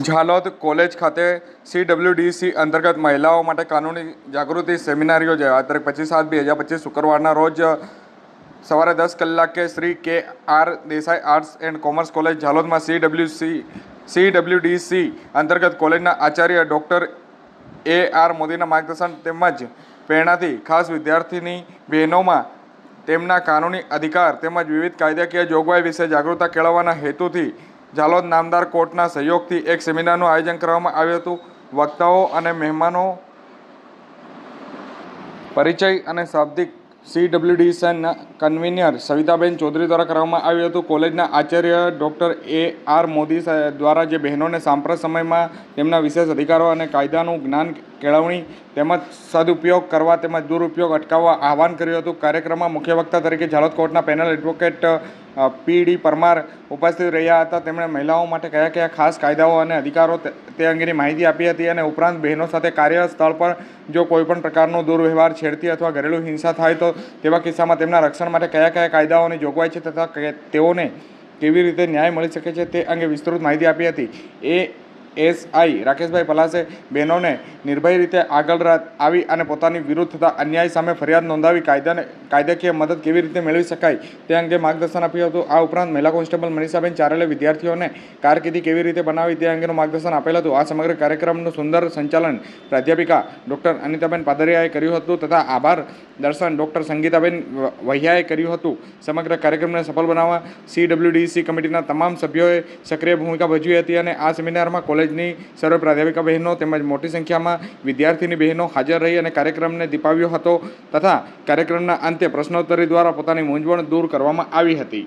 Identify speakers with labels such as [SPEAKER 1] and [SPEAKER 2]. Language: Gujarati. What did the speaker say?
[SPEAKER 1] ઝાલોદ કોલેજ ખાતે સીડબ્લ્યુડીસી અંતર્ગત મહિલાઓ માટે કાનૂની જાગૃતિ સેમિનાર યોજાયો. તારીખ પચીસ સાત બે હજાર પચીસ શુક્રવારના રોજ સવારે દસ કલાકે Shri K R Desai arts and commerce college ઝાલોદમાં CWC CWDC અંતર્ગત કોલેજના આચાર્ય ડૉક્ટર એ આર મોદીના માર્ગદર્શન તેમજ પ્રેરણાથી ખાસ વિદ્યાર્થીની બહેનોમાં તેમના કાનૂની અધિકાર તેમજ વિવિધ કાયદાકીય જોગવાઈ વિશે જાગૃતતા કેળવવાના હેતુથી ઝાલોદ નામદાર કોર્ટના સહયોગથી એક સેમિનારનું આયોજન કરવામાં આવ્યું હતું. વક્તાઓ અને મહેમાનો પરિચય અને શાબ્દિક સીડબ્લ્યુડીસીના કન્વીનર સવિતાબેન ચૌધરી દ્વારા કરવામાં આવ્યું હતું. કોલેજના આચાર્ય ડૉક્ટર એ આર મોદી દ્વારા જે બહેનોને સાંપ્રત સમયમાં તેમના વિશેષ અધિકારો અને કાયદાનું જ્ઞાન કેળવણી તેમજ સદુપયોગ કરવા તેમજ દુરુપયોગ અટકાવવા આહવાન કર્યું હતું. કાર્યક્રમમાં મુખ્ય વક્તા તરીકે ઝાલોદ કોર્ટના panel advocate P D Parmar ઉપસ્થિત રહ્યા હતા. તેમણે મહિલાઓ માટે કયા કયા ખાસ કાયદાઓ અને અધિકારો તે અંગેની માહિતી આપી હતી અને ઉપરાંત બહેનો સાથે કાર્યસ્થળ પર જો કોઈપણ પ્રકારનો દુર્વ્યવહાર, છેડતી અથવા ઘરેલું હિંસા થાય તો તેવા કિસ્સામાં તેમના રક્ષણ માટે કયા કયા કાયદાઓની જોગવાઈ છે તથા તેઓને કેવી રીતે ન્યાય મળી શકે છે તે અંગે વિસ્તૃત માહિતી આપી હતી. એ એસઆઈ રાકેશભાઈ પલાસે બહેનોને નિર્ભય રીતે આગળ આવી અને પોતાની વિરુદ્ધ થતા અન્યાય સામે ફરિયાદ નોંધાવી કાયદાને, કાયદાકીય મદદ કેવી રીતે મેળવી શકાય તે અંગે માર્ગદર્શન આપ્યું હતું. આ ઉપરાંત મહિલા કોન્સ્ટેબલ મનીષાબેન ચારેલે વિદ્યાર્થીઓને કારકિર્દી કેવી રીતે બનાવી તે અંગેનું માર્ગદર્શન આપેલ હતું. આ સમગ્ર કાર્યક્રમનું સુંદર સંચાલન પ્રાધ્યાપિકા ડૉક્ટર અનિતાબેન પાદરિયાએ કર્યું હતું તથા આભાર દર્શન ડૉક્ટર સંગીતાબેન વહિયાએ કર્યું હતું. સમગ્ર કાર્યક્રમને સફળ બનાવવા સીડબ્લ્યુડીસી કમિટીના તમામ સભ્યોએ સક્રિય ભૂમિકા ભજવી હતી અને આ સેમિનારમાં કોલેજની સર્વ પ્રાધ્યાપિકા બહેનો તેમજ મોટી સંખ્યામાં વિદ્યાર્થીની બહેનો હાજર રહી અને કાર્યક્રમને દીપાવ્યો હતો તથા કાર્યક્રમના અંતે પ્રશ્નોત્તરી દ્વારા પોતાની મૂંઝવણ દૂર કરવામાં આવી હતી.